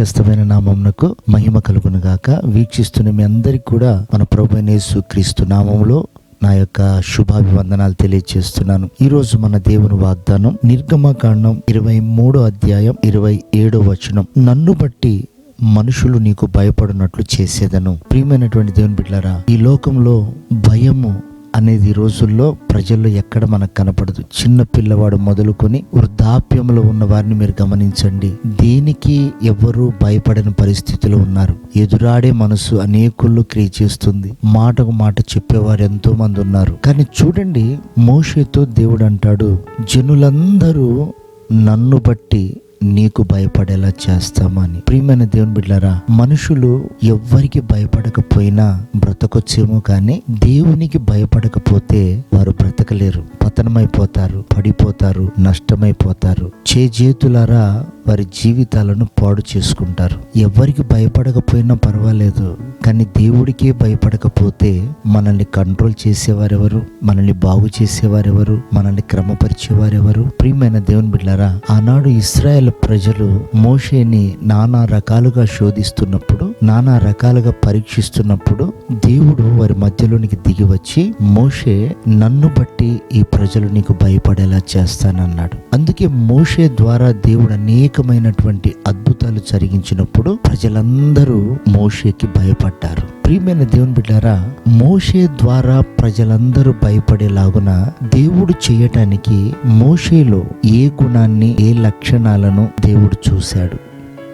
నామంనకు మహిమ కలుగును గాక వీక్షిస్తున్న మీ అందరికి కూడా మన ప్రభునేసు క్రీస్తు నామంలో నా యొక్క శుభాభివందనాలు తెలియజేస్తున్నాను ఈరోజు మన దేవుని వాగ్దానం నిర్గమకాండం ఇరవై మూడో అధ్యాయం ఇరవై ఏడో వచనం. నన్ను బట్టి మనుషులు నీకు భయపడినట్లు చేసేదను. ప్రియమైనటువంటి దేవుని బిడ్డారా ఈ లోకంలో భయము అనేది ఈ రోజుల్లో ప్రజల్లో ఎక్కడ మనకు కనపడదు. చిన్న పిల్లవాడు మొదలుకొని వృద్ధాప్యంలో ఉన్న వారిని మీరు గమనించండి. దేనికి ఎవ్వరూ భయపడని పరిస్థితిలో ఉన్నారు? ఎదురాడే మనసు అనేకుల్లో క్రియ చేస్తుంది. మాటకు మాట చెప్పేవారు ఎంతో మంది ఉన్నారు. కానీ చూడండి మోషేతో దేవుడు అంటాడు జనులందరూ నన్ను బట్టి నీకు భయపడేలా చేస్తామని. ప్రియమైన దేవుని బిడ్డారా మనుషులు ఎవ్వరికి భయపడకపోయినా బ్రతకొచ్చేమో కానీ దేవునికి భయపడకపోతే వారు బ్రతకలేరు. పతనమైపోతారు పడిపోతారు నష్టమైపోతారు. చేజేతులారా వారి జీవితాలను పాడు చేసుకుంటారు. ఎవరికి భయపడకపోయినా పర్వాలేదు కానీ దేవుడికే భయపడకపోతే మనల్ని కంట్రోల్ చేసేవారెవరు? మనల్ని బాగు చేసేవారెవరు? మనల్ని క్రమపరిచేవారెవరు? ప్రియమైన దేవుని బిడ్డారా ఆనాడు ఇస్రాయేల్ ప్రజలు మోషేని నానా రకాలుగా శోధిస్తున్నప్పుడు నానా రకాలుగా పరీక్షిస్తున్నప్పుడు దేవుడు వారి మధ్యలోనికి దిగి వచ్చి మోషే నన్ను బట్టి ఈ ప్రజలు నీకు భయపడేలా చేస్తానన్నాడు. అందుకే మోషే ద్వారా దేవుడు అనేక అనేకమైనటువంటి అద్భుతాలు జరిగించినప్పుడు ప్రజలందరూ మోషేకి భయపడ్డారు. ప్రియమైన దేవుని బిడ్డారా మోషే ద్వారా ప్రజలందరూ భయపడేలాగున దేవుడు చేయటానికి మోషేలో ఏ గుణాన్ని ఏ లక్షణాలను దేవుడు చూశాడు.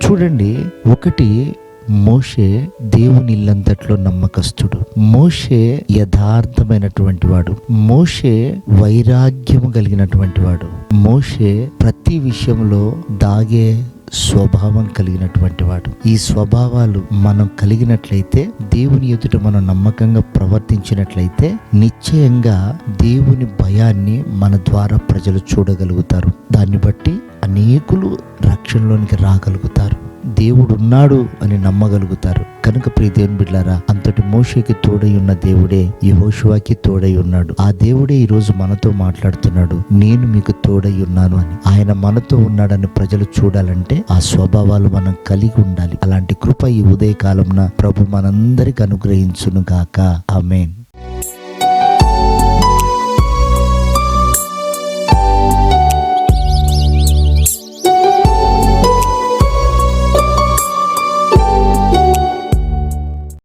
చూడండి ఒకటి మోషే దేవుని ఇల్లంతట్లో నమ్మకస్తుడు. మోషే యథార్థమైనటువంటి వాడు. మోషే వైరాగ్యము కలిగినటువంటి వాడు. మోషే ప్రతి విషయంలో దాగే స్వభావం కలిగినటువంటి వాడు. ఈ స్వభావాలు మనం కలిగినట్లయితే దేవుని ఎదుట మనం నమ్మకంగా ప్రవర్తించినట్లయితే నిశ్చయంగా దేవుని భయాన్ని మన ద్వారా ప్రజలు చూడగలుగుతారు. దాన్ని బట్టి అనేకులు రక్షణలోనికి రాగలుగుతారు. దేవుడున్నాడు అని నమ్మగలుగుతారు. కనుక ప్రియ దేవుని బిడ్డారా అంతటి మోషకి తోడై ఉన్న దేవుడే యహోషువాకి తోడై ఉన్నాడు. ఆ దేవుడే ఈరోజు మనతో మాట్లాడుతున్నాడు. నేను మీకు తోడై ఉన్నాను అని. ఆయన మనతో ఉన్నాడని ప్రజలు చూడాలంటే ఆ స్వభావాలు మనం కలిగి ఉండాలి. అలాంటి కృప ఈ ఉదయ కాలంన ప్రభు మనందరికి అనుగ్రహించును గాక ఆమెన్.